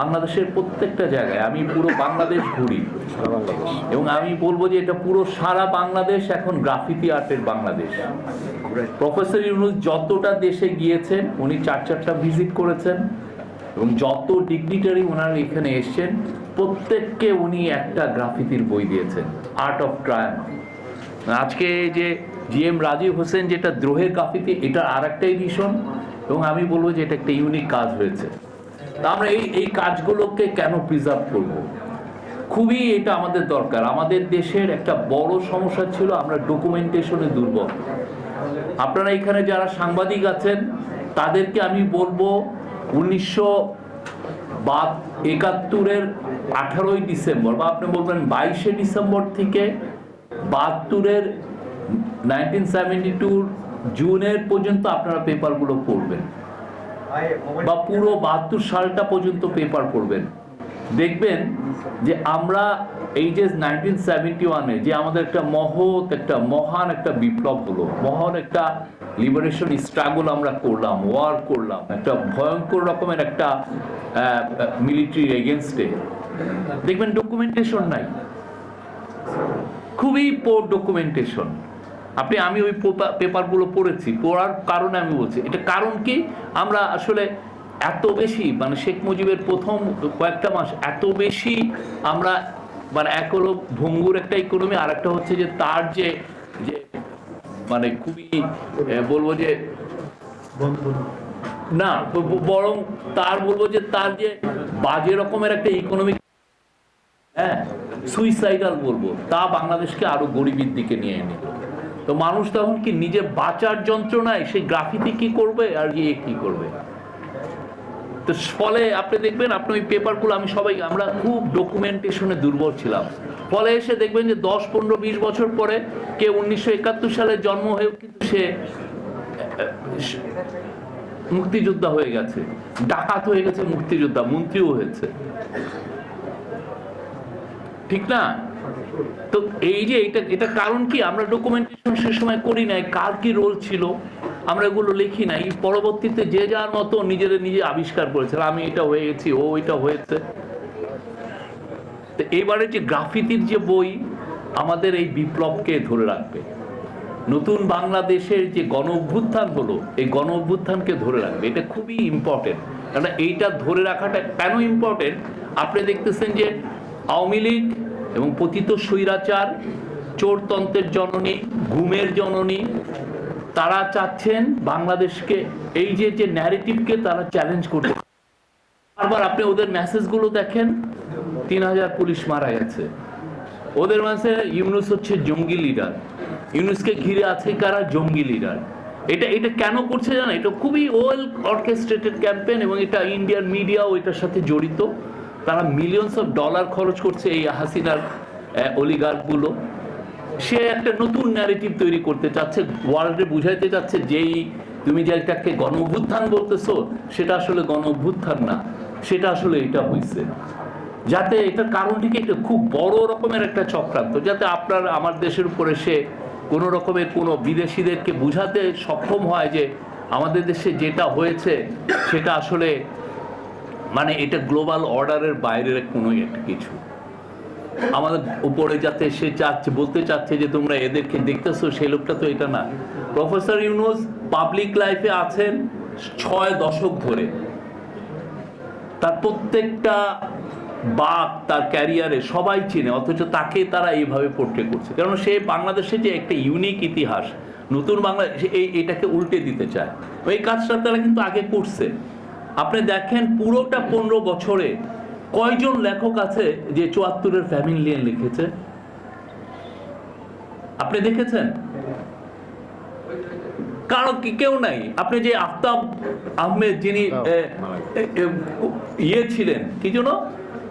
বাংলাদেশের প্রত্যেকটা জায়গায় আমি পুরো বাংলাদেশ ঘুরি। এবং আমি বলব যে এটা পুরো সারা বাংলাদেশ এখন গ্রাফিতি আর্টের বাংলাদেশ। প্রফেসর ইউনুস যতটা দেশে গিয়েছেন, উনি চার চারটা ভিজিট করেছেন, এবং যত ডিগনিটারি ওনারা এখানে এসছেন, প্রত্যেককে উনি একটা গ্রাফিতির বই দিয়েছেন, আর্ট অফ ট্রায়াম্প আজকে যে জি এম রাজীব হোসেন যেটা দ্রোহের গ্রাফিতি এটা আর একটা এডিশন এবং আমি বলব যে এটা একটা ইউনিক কাজ হয়েছে। আমরা এই এই কাজগুলোকে কেন প্রিজার্ভ করব? খুবই এটা আমাদের দরকার। আমাদের দেশের একটা বড় সমস্যা ছিল আমরা ডকুমেন্টেশনে দুর্বল। আপনারা এখানে যারা সাংবাদিক আছেন, তাদেরকে আমি বলব উনিশশো বা একাত্তরের আঠারোই ডিসেম্বর বা আপনি বলবেন বাইশে ডিসেম্বর থেকে বাহাত্তরের নাইনটিন সেভেন্টি টুর জুনের পর্যন্ত আপনারা পেপারগুলো পড়বেন। বা পুরো বাহাত্তর সালটা পর্যন্ত পেপার পড়বেন। দেখবেন যে আমরা এই যে নাইনটিন সেভেন্টি ওয়ানে যে আমাদের একটা মহৎ, একটা মহান, একটা বিপ্লব হলো, মহান একটা লিবারেশন স্ট্রাগল আমরা করলাম ওয়ার করলাম, একটা ভয়ঙ্কর রকমের একটা মিলিটারি এগেনস্টে দেখবেন ডকুমেন্টেশন নাই। খুবই পোর ডকুমেন্টেশন আপনি, আমি ওই পেপারগুলো পড়েছি, পড়ার কারণে আমি বলছি। এটা কারণ কি? আমরা আসলে এত বেশি মানে শেখ মুজিবের প্রথম কয়েকটা মাস এত বেশি আমরা মানে এক হলো ভঙ্গুর একটা ইকোনমি আর একটা হচ্ছে যে তার যে যে মানে খুবই বলব যে না, বরং তার বলব যে তার যে বাজে রকমের একটা ইকোনমিক হ্যাঁ সুইসাইডাল বলব, তা বাংলাদেশকে আরও গরিবের দিকে নিয়ে এনে। তো মানুষ তখন কি নিজে বাঁচার যন্ত্রণায় সেই গ্রাফিতি কি করবে আর ইয়ে কি করবে? তো ফলে আপনি দেখবেন, আপনি ওই পেপারগুলো আমি সবাই আমরা খুব ডকুমেন্টেশনে দুর্বল ছিলাম। ফলে এসে দেখবেন যে দশ, পনেরো, বিশ বছর পরে কে উনিশশো একাত্তর সালে জন্ম হয়েও কিন্তু সে মুক্তিযোদ্ধা হয়ে গেছে। ডাকাত হয়ে গেছে মুক্তিযোদ্ধা, মন্ত্রীও হয়েছে। ঠিক না? তো এই যে এটা এটা কারণ কি? আমরা ডকুমেন্টেশন সে সময় করি নাই, কার কি রোল ছিল? আমরা এগুলো লিখি নাই। পরবর্তীতে যে যার মতো নিজেরা, নিজে আবিষ্কার করেছে আমি এটা হয়ে গেছি ও এটা হয়েছে। তো এবারে যে গ্রাফিতির যে বই, আমাদের এই বিপ্লবকে ধরে রাখবে। নতুন বাংলাদেশের যে গণ অভ্যুত্থান হলো, এই গণ অভ্যুত্থানকে ধরে রাখবে। এটা খুবই ইম্পর্টেন্ট কারণ এইটা ধরে রাখাটা কেন ইম্পর্টেন্ট আপনি দেখতেছেন যে আওয়ামী লীগ এবং পতিত স্বৈরাচার, চোরতন্ত্রের জননী, ঘুমের জননী, তারা চাচ্ছেন বাংলাদেশকে, এই যে যে ন্যারেটিভকে তারা চ্যালেঞ্জ করতে। বারবার আপনি ওদের মেসেজগুলো দেখেন, তিন হাজার পুলিশ মারা গেছে। ওদের মাঝে ইউনুস হচ্ছে জঙ্গি লিডার ইউনুসকে ঘিরে আছে কারা? জঙ্গি লিডার এটা এটা কেন করছে জানো এটা খুবই ওয়েল অর্কেস্ট্রেটেড ক্যাম্পেন এবং এটা ইন্ডিয়ান মিডিয়াও এটার সাথে জড়িত। তারা মিলিয়নস অফ ডলার খরচ করছে এই হাসিনার অলিগার্কগুলো সে একটা নতুন ন্যারেটিভ তৈরি করতে চাচ্ছে ওয়ার্ল্ডে বুঝাইতে চাচ্ছে যেই তুমি যে এটাকে গণ অভ্যুত্থান বলতেছো, সেটা আসলে গণ অভ্যুত্থান না, সেটা আসলে এটা হইছে। যাতে এটার কারণটিকে একটা খুব বড় রকমের একটা চক্রান্ত, যাতে আপনার, আমার দেশের উপরে সে কোনো রকমের কোনো বিদেশিদেরকে বুঝাতে সক্ষম হয় যে আমাদের দেশে যেটা হয়েছে, সেটা আসলে মানে এটা গ্লোবাল অর্ডারের বাইরের কোনো একটা কিছু। আমাদের উপরে যাতে সে চাচ্ছে, বলতে চাচ্ছে যে তোমরা এদেরকে দেখতেছো সেই লোকটা তো এটা না। প্রফেসর ইউনুস পাবলিক লাইফে আছেন ছয় দশক ধরে। তার প্রত্যেকটা বাপ তার ক্যারিয়ারে সবাই চিনে, অথচ তাকে তারা এইভাবে পোর্ট্রে করছে। কারণ সে বাংলাদেশে যে একটা ইউনিক ইতিহাস, নতুন বাংলা সে এই এটাকে উল্টে দিতে চায়। এই কাজটা তারা কিন্তু আগে করছে। আপনি দেখেন পুরোটা পনেরো বছরে কয়জন লেখক আছে যে চুয়াত্তরের ফ্যামিলি নিয়ে লিখেছে? আপনি দেখেছেন? কারও কি কেউ নাই? আপনি যে আফতাব আহমেদ যিনি ইয়ে ছিলেন কি জন্য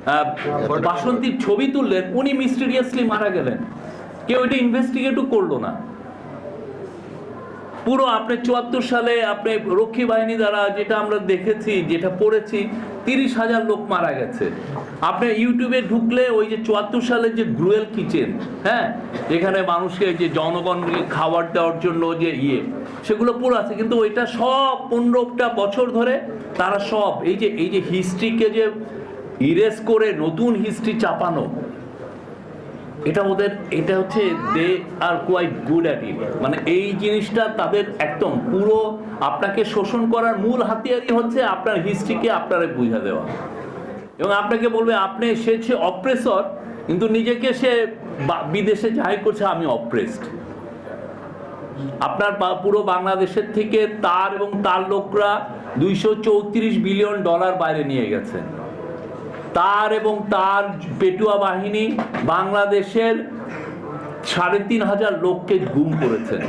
আহ, বাসন্তীর ছবি তুললেন উনি মিস্টিরিয়াসলি মারা গেলেন। কেউ এটা ইনভেস্টিগেটও করল না। পুরো আপনি চুয়াত্তর সালে আপনি রক্ষী বাহিনী দ্বারা যেটা আমরা দেখেছি, যেটা পড়েছি, তিরিশ হাজার লোক মারা গেছে। আপনি ইউটিউবে ঢুকলে ওই যে চুয়াত্তর সালের যে গ্রুয়েল কিচেন হ্যাঁ যেখানে মানুষকে যে জনগণকে খাবার দেওয়ার জন্য যে ইয়ে সেগুলো পুরো আছে, কিন্তু ওইটা সব পনেরোটা বছর ধরে তারা সব, এই যে এই যে হিস্ট্রিকে যে ইরেজ করে নতুন হিস্ট্রি চাপানো এটা ওদের, এটা হচ্ছে they are quite good at it মানে এই জিনিসটা তাদের একদম পুরো আপনাকে শোষণ করার মূল হাতিয়ারই হচ্ছে আপনার হিস্ট্রিকে আপনারে বুঝা দেওয়া। এবং আপনাকে বলবে, আপনি, সে হচ্ছে অপ্রেসর কিন্তু নিজেকে সে বিদেশে যাই করছে, আমি অপ্রেসড আপনার পুরো বাংলাদেশের থেকে তার এবং তার লোকরা দুইশো চৌত্রিশ বিলিয়ন ডলার বাইরে নিয়ে গেছে তার এবং তার পেটুয়া বাহিনী বাংলাদেশের সাড়ে তিন হাজার লোককে গুম করেছেন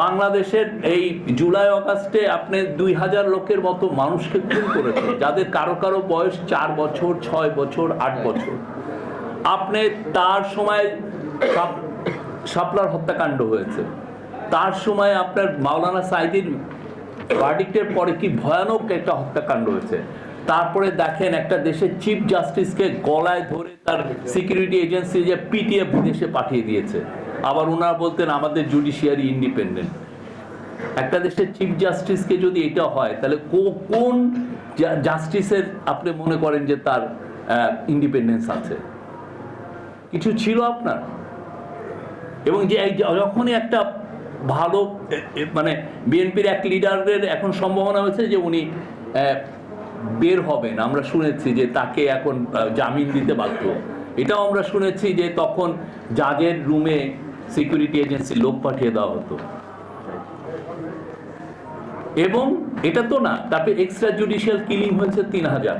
বাংলাদেশের এই জুলাই অগাস্টে আপনি দুই হাজার লোকের মতো মানুষকে খুন করেছেন যাদের কারও কারও বয়স চার বছর, ছয় বছর, আট বছর। আপনি তার সময় সাপলার হত্যাকাণ্ড হয়েছে। তার সময় আপনার মাওলানা সাইদির ভার্ডিক্টের পরে কি ভয়ানক একটা হত্যাকাণ্ড হয়েছে? তারপরে দেখেন একটা দেশের চিফ জাস্টিসকে গলায় ধরে তার সিকিউরিটি এজেন্সি যে পিটিএফ বিদেশে পাঠিয়ে দিয়েছে। আবার ওনারা বলতেন, আমাদের জুডিশিয়ারি ইন্ডিপেন্ডেন্ট। একটা দেশের চিফ জাস্টিসকে যদি এটা হয়, তাহলে কোন জাস্টিসের আপনি মনে করেন যে তার ইন্ডিপেন্ডেন্স আছে? কিছু ছিল আপনার? এবং যে যখনই একটা ভালো মানে বিএনপির এক লিডারের এখন সম্ভাবনা হয়েছে যে উনি বের হবেন আমরা শুনেছি যে তাকে এখন জামিন দিতে বাধ্য। এটাও আমরা শুনেছি যে তখন জাজের রুমে সিকিউরিটি এজেন্সি লোক পাঠিয়ে দেওয়া হতো। এবং এটা তো না তারপরে এক্সট্রা জুডিশিয়াল কিলিং হয়েছে তিন হাজার।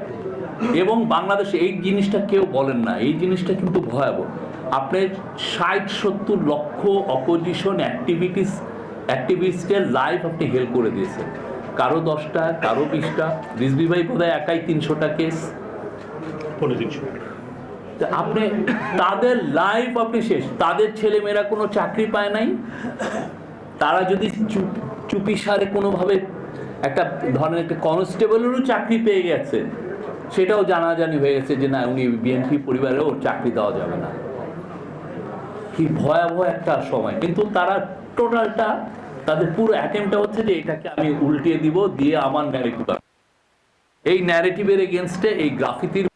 এবং বাংলাদেশে এই জিনিসটা কেউ বলেন না, এই জিনিসটা কিন্তু ভয়াবহ। আপনার ষাট, সত্তর লক্ষ অপোজিশন অ্যাক্টিভিটিস অ্যাক্টিভিস্টের লাইফ আপনি হেল্প করে দিয়েছেন। কারও দশটা কারও বিশটা। রিজবি ভাই বোধহয় একাই তিনশোটা কেস আপনি তাদের লাইফ আপনি শেষ। তাদের ছেলেমেয়েরা কোনো চাকরি পায় নাই? তারা যদি চুপি সারে কোনোভাবে একটা ধরনের একটা কনস্টেবলেরও চাকরি পেয়ে গেছে সেটাও জানাজানি হয়ে গেছে যে না উনি বিএনপি পরিবারেও চাকরি দেওয়া যাবে না। কি ভয়াবহ একটা সময়। কিন্তু তারা টোটালটা তাদের পুরো অ্যাটেম্পটা হচ্ছে যে এটাকে আমি উল্টিয়ে দিব, দিয়ে আমার ন্যারেটিভ এই ন্যারেটিভের এগেনস্টে এই গ্রাফিতির